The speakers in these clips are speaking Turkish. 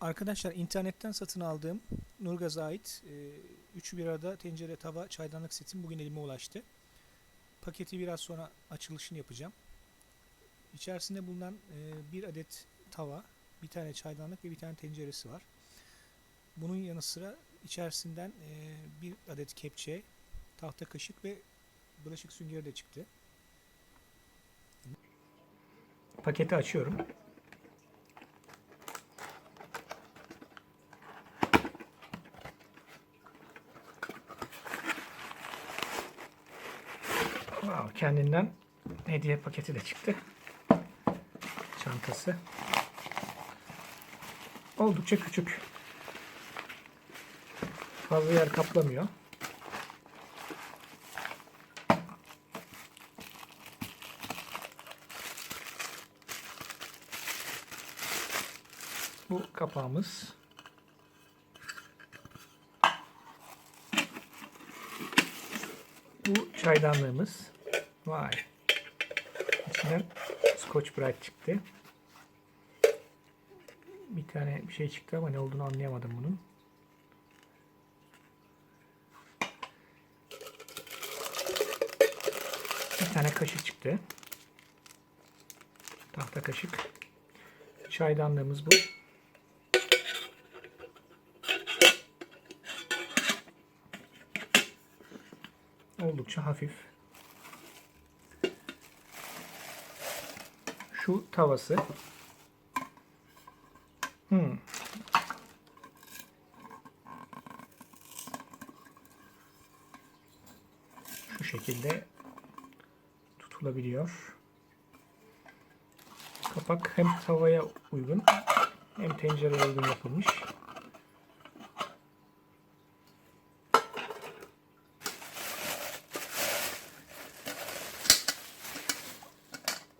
Arkadaşlar internetten satın aldığım Nurgaz'a ait e, üçü bir arada tencere, tava, çaydanlık setim bugün elime ulaştı. Paketi biraz sonra açılışını yapacağım. İçerisinde bulunan e, bir adet tava, bir tane çaydanlık ve bir tane tenceresi var. Bunun yanı sıra içerisinden e, bir adet kepçe, tahta kaşık ve bulaşık süngeri de çıktı. Paketi açıyorum. Wow, kendinden hediye paketi de çıktı. Çantası. Oldukça küçük. Fazla yer kaplamıyor. Bu kapağımız. Bu çaydanlığımız. Vay. İçinden Scotch Brite çıktı. Bir tane bir şey çıktı ama ne olduğunu anlayamadım bunun. Bir tane kaşık çıktı. Tahta kaşık. Çaydanlığımız bu. Oldukça hafif. Şu tavası. Hmm. Şu şekilde tutulabiliyor. Kapak hem tavaya uygun hem tencereye uygun yapılmış.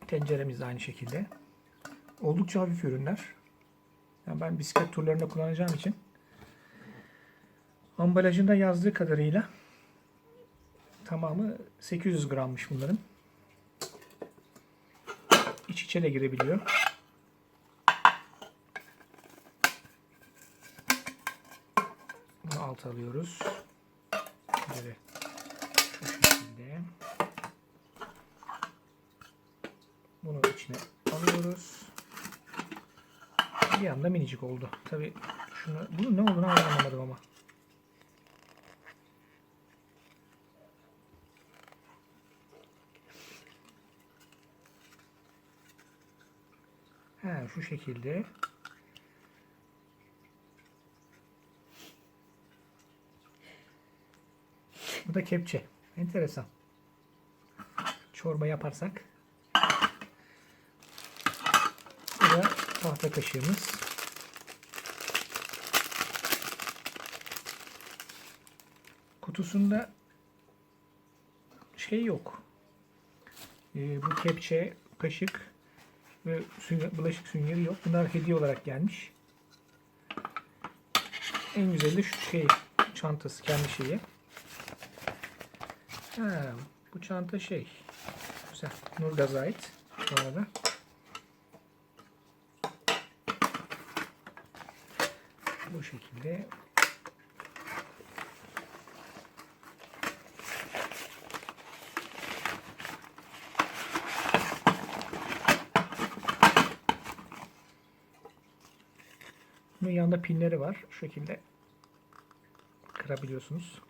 Tenceremiz de aynı şekilde. Oldukça hafif ürünler. Yani ben bisiklet turlarında kullanacağım için ambalajında yazdığı kadarıyla tamamı 800 grammış bunların. İç içe de girebiliyor. Bunu alta alıyoruz. Böyle. Bunu içine alıyoruz. Bir anda minicik oldu. Tabi şunu, bunun ne olduğunu anlamadım ama. He, şu şekilde. Bu da kepçe. Enteresan. Çorba yaparsak. Bu da tahta kaşığımız. Kutusunda şey yok. Ee, bu kepçe, kaşık ve sünger, bulaşık süngeri yok. Bunlar hediye olarak gelmiş. En güzeli şu şey çantası kendi şeyi. Ha, bu çanta şey güzel. Nurgaz'a ait bu arada. Bu şekilde Bunun yanında pinleri var. Şu şekilde kırabiliyorsunuz.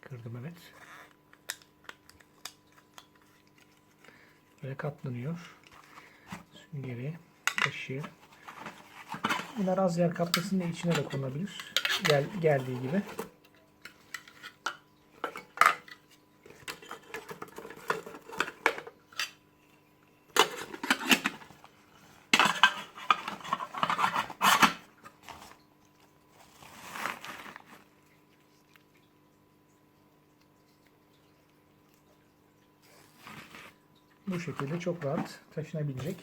Kırdım evet. Böyle katlanıyor. Süngeri, kaşığı. Bunlar az yer kaplasın diye içine de konabilir. Gel, geldiği gibi. Bu şekilde çok rahat taşınabilecek